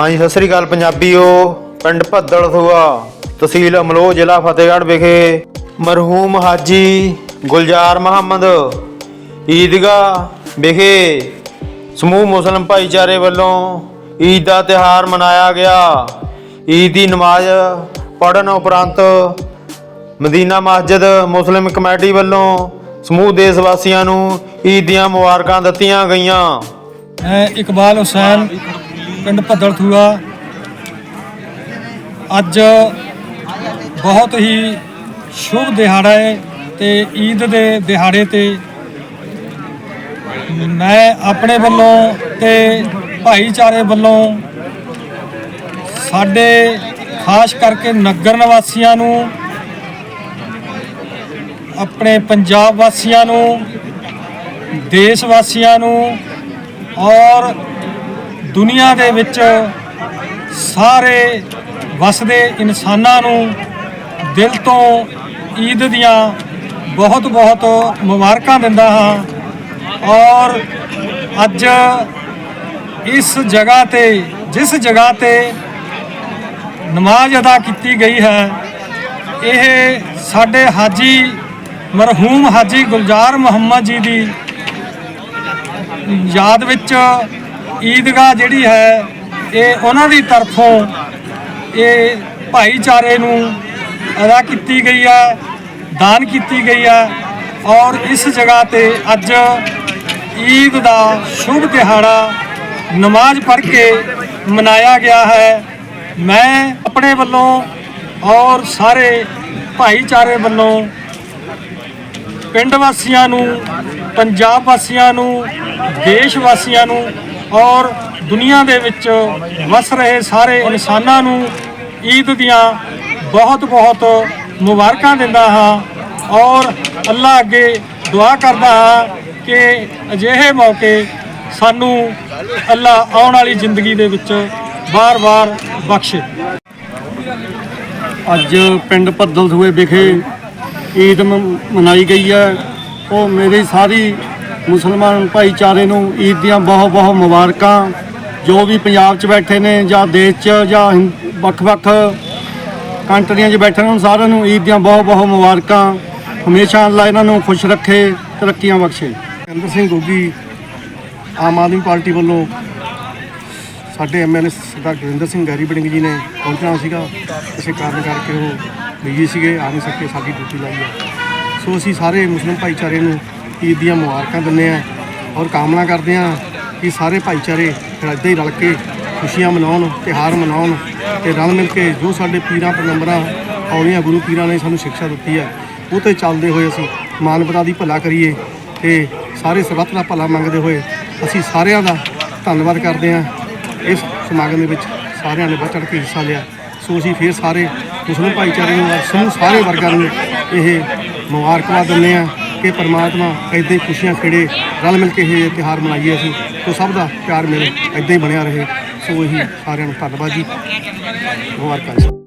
ਹਾਂਜੀ, ਸਤਿ ਸ੍ਰੀ ਅਕਾਲ ਪੰਜਾਬੀਓ। ਪਿੰਡ ਭੱਦਲ ਥੂਆ ਤਹਿਸੀਲ ਅਮਲੋਹ, ਜ਼ਿਲ੍ਹਾ ਫਤਿਹਗੜ੍ਹ ਵਿਖੇ ਮਰਹੂਮ ਹਾਜੀ ਗੁਲਜ਼ਾਰ ਮੁਹੰਮਦ ਈਦਗਾਹ ਵਿਖੇ ਸਮੂਹ ਮੁਸਲਮ ਭਾਈਚਾਰੇ ਵੱਲੋਂ ਈਦ ਦਾ ਤਿਹਾਰ ਮਨਾਇਆ ਗਿਆ। ਈਦ ਦੀ ਨਮਾਜ਼ ਪੜ੍ਹਨ ਉਪਰੰਤ ਮਦੀਨਾ ਮਸਜਿਦ ਮੁਸਲਿਮ ਕਮੇਟੀ ਵੱਲੋਂ ਸਮੂਹ ਦੇਸ਼ ਵਾਸੀਆਂ ਨੂੰ ਈਦ ਦੀਆਂ ਮੁਬਾਰਕਾਂ ਦਿੱਤੀਆਂ ਗਈਆਂ। ਮੈਂ ਇਕਬਾਲ ਹੁਸੈਨ ਪਿੰਡ ਭੱਦਲ ਅੱਜ ਬਹੁਤ ਹੀ ਸ਼ੁਭ ਦਿਹਾੜਾ ਹੈ ਤੇ ਈਦ ਦੇ ਦਿਹਾੜੇ ਤੇ ਮੈਂ ਆਪਣੇ ਵੱਲੋਂ ਤੇ ਭਾਈਚਾਰੇ ਵੱਲੋਂ ਸਾਡੇ ਖਾਸ ਕਰਕੇ ਨਗਰ ਨਿਵਾਸੀਆਂ ਨੂੰ, ਆਪਣੇ ਪੰਜਾਬ ਵਾਸੀਆਂ ਨੂੰ, ਦੇਸ਼ ਵਾਸੀਆਂ ਨੂੰ ਔਰ ਦੁਨੀਆ ਦੇ ਵਿੱਚ ਸਾਰੇ ਵਸਦੇ ਇਨਸਾਨਾਂ ਨੂੰ ਦਿਲ ਤੋਂ ਈਦ ਦੀਆਂ ਬਹੁਤ ਬਹੁਤ ਮੁਬਾਰਕਾਂ ਦਿੰਦਾ ਹਾਂ। ਔਰ ਅੱਜ ਇਸ ਜਗ੍ਹਾ ਤੇ, ਜਿਸ ਜਗ੍ਹਾ ਤੇ ਨਮਾਜ਼ ਅਦਾ ਕੀਤੀ ਗਈ ਹੈ, ਇਹ ਸਾਡੇ ਹਾਜੀ ਮਰਹੂਮ ਹਾਜੀ ਗੁਲਜ਼ਾਰ ਮੁਹੰਮਦ ਜੀ ਦੀ ਯਾਦ ਵਿੱਚ ਈਦਗਾਹ ਜਿਹੜੀ ਹੈ, ਇਹ ਉਹਨਾਂ ਦੀ ਤਰਫੋਂ ਇਹ ਭਾਈਚਾਰੇ ਨੂੰ ਅਦਾ ਕੀਤੀ ਗਈ ਹੈ, ਦਾਨ ਕੀਤੀ ਗਈ ਹੈ ਔਰ ਇਸ ਜਗ੍ਹਾ ਤੇ ਅੱਜ ਈਦ ਦਾ ਸ਼ੁਭ ਦਿਹਾੜਾ ਨਮਾਜ਼ ਪੜ੍ਹ ਕੇ ਮਨਾਇਆ ਗਿਆ ਹੈ। ਮੈਂ ਆਪਣੇ ਵੱਲੋਂ ਔਰ ਸਾਰੇ ਭਾਈਚਾਰੇ ਵੱਲੋਂ ਪਿੰਡ ਵਾਸੀਆਂ ਨੂੰ, ਪੰਜਾਬ ਵਾਸੀਆਂ ਨੂੰ, ਦੇਸ਼ ਵਾਸੀਆਂ ਨੂੰ ਔਰ ਦੁਨੀਆ ਦੇ ਵਿੱਚ ਵਸ ਰਹੇ ਸਾਰੇ ਇਨਸਾਨਾਂ ਨੂੰ ਈਦ ਦੀਆਂ ਬਹੁਤ ਬਹੁਤ ਮੁਬਾਰਕਾਂ ਦਿੰਦਾ ਹਾਂ ਔਰ ਅੱਲਾ ਅੱਗੇ ਦੁਆ ਕਰਦਾ ਹਾਂ ਕਿ ਅਜਿਹੇ ਮੌਕੇ ਸਾਨੂੰ ਅੱਲਾ ਆਉਣ ਵਾਲੀ ਜ਼ਿੰਦਗੀ ਦੇ ਵਿੱਚ ਬਾਰ-ਬਾਰ ਬਖਸ਼ੇ। ਅੱਜ ਪਿੰਡ ਭੱਦਲ ਸੂਏ ਵਿਖੇ ਈਦ ਮਨਾਈ ਗਈ ਹੈ। ਉਹ ਮੇਰੀ ਸਾਰੀ ਮੁਸਲਮਾਨ ਭਾਈਚਾਰੇ ਨੂੰ ਈਦ ਦੀਆਂ ਬਹੁਤ ਬਹੁਤ ਮੁਬਾਰਕਾਂ। ਜੋ ਵੀ ਪੰਜਾਬ 'ਚ ਬੈਠੇ ਨੇ ਜਾਂ ਦੇਸ਼ 'ਚ ਜਾਂ ਹਿੰ- ਵੱਖ-ਵੱਖ ਕੰਟਰੀਆਂ 'ਚ ਬੈਠੇ ਨੇ, ਉਹਨਾਂ ਸਾਰਿਆਂ ਨੂੰ ਈਦ ਦੀਆਂ ਬਹੁਤ ਬਹੁਤ ਮੁਬਾਰਕਾਂ। ਹਮੇਸ਼ਾ ਅੱਲਾ ਇਹਨਾਂ ਨੂੰ ਖੁਸ਼ ਰੱਖੇ, ਤਰੱਕੀਆਂ ਬਖਸ਼ੇ। ਅੰਦਰ ਸਿੰਘ ਗੋਗੀ, ਆਮ ਆਦਮੀ ਪਾਰਟੀ ਵੱਲੋਂ ਸਾਡੇ ਐਮਐਲਏ ਸਰਦਾਰ ਗੁਰਿੰਦਰ ਸਿੰਘ ਗੈਰੀ ਬੜਿੰਗ ਜੀ ਨੇ ਪਹੁੰਚਣਾ ਸੀਗਾ। ਕਿਸੇ ਕਾਰਨ ਕਰਕੇ ਉਹ ਬਿਜ਼ੀ ਸੀਗੇ, ਆ ਨਹੀਂ ਸਕੇ, ਸਾਡੀ ਡਿਊਟੀ ਲਾਈ ਹੈ ਸੋ ਅਸੀਂ ਸਾਰੇ ਮੁਸਲਿਮ ਭਾਈਚਾਰੇ ਨੂੰ ਈਦ ਦੀਆਂ ਮੁਬਾਰਕਾਂ ਦਿੰਦੇ ਹਾਂ ਔਰ ਕਾਮਨਾ ਕਰਦੇ ਹਾਂ ਕਿ ਸਾਰੇ ਭਾਈਚਾਰੇ ਫਿਰ ਇੱਦਾਂ ਹੀ ਰਲ ਕੇ ਖੁਸ਼ੀਆਂ ਮਨਾਉਣ, ਤਿਉਹਾਰ ਮਨਾਉਣ ਤੇ ਰਲ ਮਿਲ ਕੇ ਜੋ ਸਾਡੇ ਪੀਰਾਂ, ਪੈਗੰਬਰਾਂ ਔਲੀਆਂ ਗੁਰੂ ਪੀਰਾਂ ਨੇ ਸਾਨੂੰ ਸਿੱਖਿਆ ਦਿੱਤੀ ਹੈ, ਉਹ ਤੇ ਚੱਲਦੇ ਹੋਏ ਅਸੀਂ ਮਾਨਵਤਾ ਦੀ ਭਲਾ ਕਰੀਏ ਤੇ ਸਾਰੇ ਸਰਬੱਤ ਦਾ ਭਲਾ ਮੰਗਦੇ ਹੋਏ ਅਸੀਂ ਸਾਰਿਆਂ ਦਾ ਧੰਨਵਾਦ ਕਰਦੇ ਹਾਂ। ਇਸ ਸਮਾਗਮ ਦੇ ਵਿੱਚ ਸਾਰਿਆਂ ਨੇ ਵੱਧ ਚੜ੍ਹ ਕੇ ਹਿੱਸਾ ਲਿਆ। ਸੋ ਅਸੀਂ ਫਿਰ ਸਾਰੇ ਮੁਸਲਿਮ ਭਾਈਚਾਰੇ ਨੂੰ ਸਮੂਹ ਸਾਰੇ ਵਰਗਾਂ ਨੂੰ ਇਹ ਮੁਬਾਰਕਬਾਦ ਦਿੰਦੇ ਹਾਂ ਕਿ ਪਰਮਾਤਮਾ ਇੱਦਾਂ ਹੀ ਖੁਸ਼ੀਆਂ ਖੇੜੇ, ਰਲ ਮਿਲ ਕੇ ਇਹ ਤਿਉਹਾਰ ਮਨਾਈਏ ਅਸੀਂ, ਸੋ ਸਭ ਦਾ ਪਿਆਰ ਮੇਰੇ ਇੱਦਾਂ ਹੀ ਬਣਿਆ ਰਹੇ, ਸੋ ਇਹੀ ਸਾਰਿਆਂ ਨੂੰ ਧੰਨਵਾਦ ਜੀ। ਮੁਬਾਰਕਾਂ